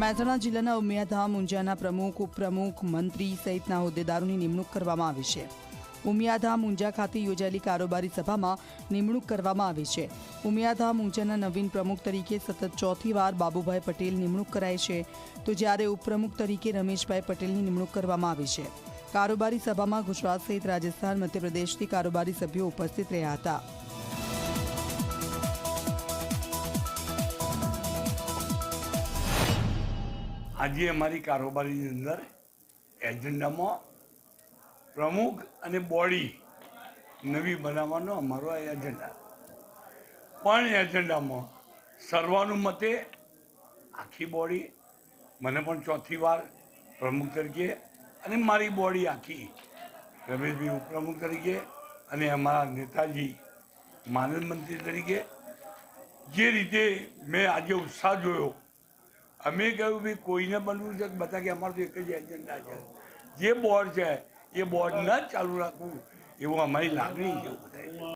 મહેસાણા જિલ્લાના ઉમિયાધામ ઊંઝાના પ્રમુખ, ઉપપ્રમુખ, મંત્રી સહિતના હોદ્દેદારોની નિમણૂક કરવામાં આવી છે. ઉમિયાધામ ઊંઝા ખાતે યોજાયેલી કારોબારી સભામાં નિમણૂક કરવામાં આવી છે. ઉમિયાધામ ઊંઝાના નવીન પ્રમુખ તરીકે સતત ચોથી વાર બાબુભાઈ પટેલ નિમણૂક કરાય છે. તો જ્યારે ઉપપ્રમુખ તરીકે રમેશભાઈ પટેલની નિમણૂક કરવામાં આવી છે. કારોબારી સભામાં ગુજરાત સહિત રાજસ્થાન, મધ્યપ્રદેશથી કારોબારી સભ્યો ઉપસ્થિત રહ્યા હતા. આજે અમારી કારોબારીની અંદર એજન્ડામાં પ્રમુખ અને બોડી નવી બનાવવાનો અમારો એજન્ડા. પણ એજન્ડામાં સર્વાનુમતે આખી બોડી, મને પણ ચોથી વાર પ્રમુખ તરીકે અને મારી બોડી આખી રમેશભાઈ ઉપપ્રમુખ તરીકે અને અમારા નેતાજી માનદ મંત્રી તરીકે જે રીતે મેં આજે ઉત્સાહ જોયો અમે કહ્યું ભાઈ કોઈને બનવું છે બધા કે અમારું એક જ એજન્ડા છે. જે બોર્ડ છે, એ બોર્ડ ન ચાલુ રાખવું. એવું અમારી લાગણી છે. બધાય